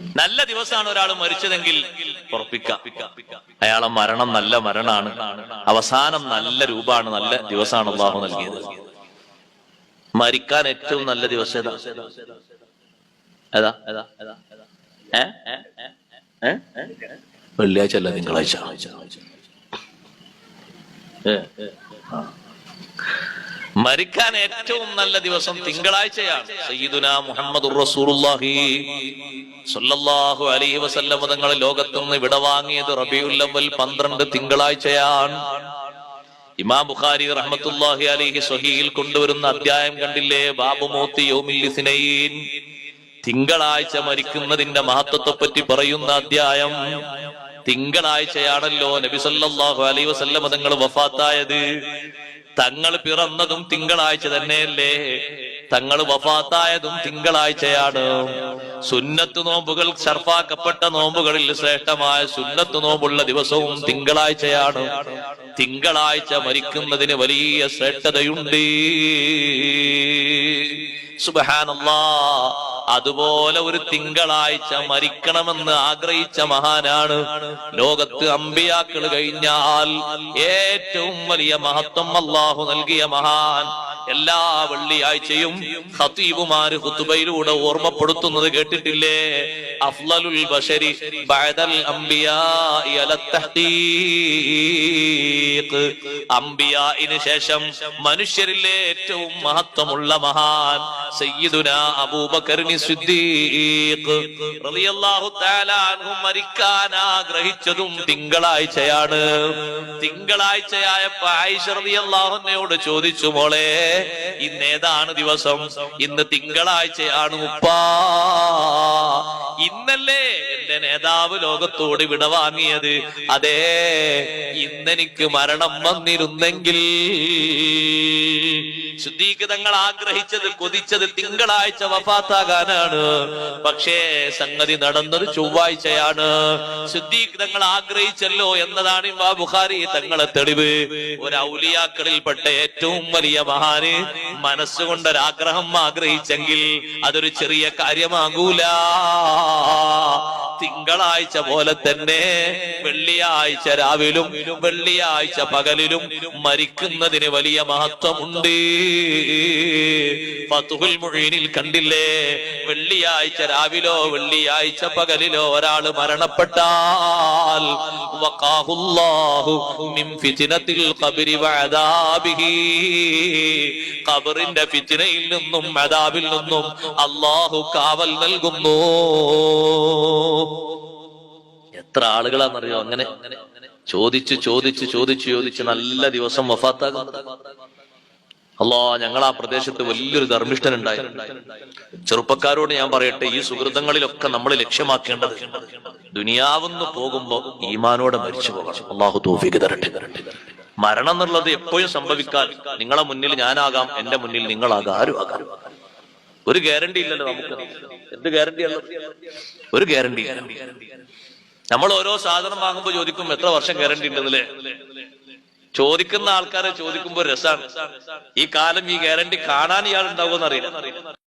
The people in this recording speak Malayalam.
നല്ല ദിവസമാണ് ഒരാൾ മരിച്ചതെങ്കിൽ അയാളെ മരണം നല്ല മരണമാണ് അവസാനം നല്ല രൂപമാണ് നല്ല ദിവസമാണ് അള്ളാഹു നൽകിയത്. മരിക്കാൻ ഏറ്റവും നല്ല ദിവസം? വെള്ളിയാഴ്ച അല്ല തിങ്കളാഴ്ച. മരിക്കാൻ ഏറ്റവും നല്ല ദിവസം തിങ്കളാഴ്ചയാണ്. സയ്യിദുന മുഹമ്മദ് റസൂലുള്ളാഹി. അലൈഹി വസല്ലം തങ്ങൾ ലോകത്തു നിന്ന് വിട വാങ്ങിയത് റബീഉൽ അവ്വൽ പന്ത്രണ്ട് തിങ്കളാഴ്ചയാണ്. ഇമാം ബുഖാരി റഹ്മത്തുള്ളാഹി അലൈഹി സ്വഹീൽ കൊണ്ടുവരുന്ന അധ്യായം കണ്ടില്ലേ? ബാബു മോത്തി തിങ്കളാഴ്ച മരിക്കുന്നതിന്റെ മഹത്വത്തെ പറ്റി പറയുന്ന അധ്യായം. തിങ്കളാഴ്ചയാണല്ലോ നബി സല്ലല്ലാഹു അലൈഹി തങ്ങൾ വഫാത്തായത്. തങ്ങൾ പിറന്നതും തിങ്കളാഴ്ച തന്നെയല്ലേ? തങ്ങൾ വഫാത്തായതും തിങ്കളാഴ്ചയാണ്. സുന്നത്ത് നോമ്പുകൾ ഷർഫാക്കപ്പെട്ട നോമ്പുകളിൽ ശ്രേഷ്ഠമായ സുന്നത്ത് നോമ്പുള്ള ദിവസവും തിങ്കളാഴ്ചയാണ്. തിങ്കളാഴ്ച മരിക്കുന്നതിന് വലിയ ശ്രേഷ്ഠതയുണ്ട്. സുബഹാനല്ലാ. അതുപോലെ ഒരു തിങ്കളാഴ്ച മരിക്കണമെന്ന് ആഗ്രഹിച്ച മഹാനാണ്. ലോകത്ത് അമ്പിയാക്കൾ കഴിഞ്ഞാൽ ഏറ്റവും വലിയ മഹത്വം അള്ളാഹു നൽകിയ മഹാൻ എല്ലാ വെള്ളിയാഴ്ചയും ഹത്തീബുമാര് ഹുത്തുബയിലൂടെ ഓർമ്മപ്പെടുത്തുന്നത് കേട്ടിട്ടില്ലേ? അഫ്ലലുൽ ബശരി ബഅദൽ അംബിയാഇന് ശേഷം മനുഷ്യരിലെ ഏറ്റവും മഹത്വമുള്ള മഹാൻ സയ്യിദുന റളിയല്ലാഹു തആല അൻഹു തിങ്കളാഴ്ചയാണ്. തിങ്കളാഴ്ചയായപ്പോ ആയിഷ റളിയല്ലാഹു അൻഹയോട് ചോദിച്ചു മോളെ ഇന്നേതാണ് ദിവസം? ഇന്ന് തിങ്കളാഴ്ചയാണ് ഉപ്പാ. ഇന്നല്ലേ എന്റെ നേതാവ് ലോകത്തോട് വിടവാങ്ങിയത്? അതെ ഇന്നെനിക്ക് മരണം വന്നിരുന്നെങ്കിൽ ശുദ്ധീകൃതങ്ങൾ ആഗ്രഹിച്ചത് കൊതിച്ചത് തിങ്കളാഴ്ച വഫാത്താകാനാണ്. പക്ഷേ സംഗതി നടന്നത് ചൊവ്വാഴ്ചയാണ്. ശുദ്ധീകൃതങ്ങൾ ആഗ്രഹിച്ചല്ലോ എന്നതാണ് ഇമാ ബുഖാരി തങ്ങളെ തെളിവ്. ഒരു ഔലിയാക്കളിൽപ്പെട്ട ഏറ്റവും വലിയ മഹാന് മനസ്സുകൊണ്ടൊരാഗ്രഹം ആഗ്രഹിച്ചെങ്കിൽ അതൊരു ചെറിയ കാര്യമാകൂല. തിങ്കളാഴ്ച പോലെ തന്നെ വെള്ളിയാഴ്ച രാവിലും വെള്ളിയാഴ്ച പകലിലും മരിക്കുന്നതിന് വലിയ മഹത്വമുണ്ട്. ഫതുഹുൽ മുഴീനിൽ കണ്ടില്ലേ? വെള്ളിയാഴ്ച രാവിലോ വെള്ളിയാഴ്ച പകലിലോ ഒരാൾ മരണപ്പെട്ടാൽ വഖാഹുല്ലാഹു മിൻ ഖബരി ഖബറിന്റെ ഫിത്നയിൽ നിന്നും മെതാവിൽ നിന്നും അള്ളാഹു കാവൽ നൽകുന്നു. എത്ര ആളുകളാണെന്നറിയോ? അങ്ങനെ ചോദിച്ച് ചോദിച്ച് ചോദിച്ച് ചോദിച്ച് നല്ല ദിവസം വഫാത്താകും. അല്ലാ ഞങ്ങൾ ആ പ്രദേശത്ത് വലിയൊരു ധർമ്മിഷ്ഠൻ ഉണ്ടായി ചെറുപ്പക്കാരോട് ഞാൻ പറയട്ടെ ഈ സുഹൃതങ്ങളിലൊക്കെ നമ്മൾ ലക്ഷ്യമാക്കേണ്ടത് ദുനിയാവുന്ന് പോകുമ്പോ ഈമാനോടെ മരിച്ചു പോകണം. അള്ളാഹു തോഫിക്ക് തരട്ടെ തരട്ടെ. മരണം എന്നുള്ളത് എപ്പോഴും സംഭവിക്കാൻ നിങ്ങളെ മുന്നിൽ ഞാനാകാം എന്റെ മുന്നിൽ നിങ്ങളാകാം. ആരും ആകാം. ഒരു ഗ്യാരണ്ടി ഇല്ലല്ലോ നമുക്ക് എന്ത് ഗ്യാരണ്ടിയാണ് ഒരു ഗ്യാരണ്ടി നമ്മൾ ഓരോ സാധനം വാങ്ങുമ്പോൾ ചോദിക്കും എത്ര വർഷം ഗ്യാരണ്ടി ഉണ്ടെന്നല്ലേ? ചോദിക്കുന്ന ആൾക്കാരെ ചോദിക്കുമ്പോൾ രസാണ്. ഈ കാലം ഈ ഗ്യാരണ്ടി കാണാൻ ഇയാൾ ഉണ്ടാവുമെന്ന് അറിയില്ല.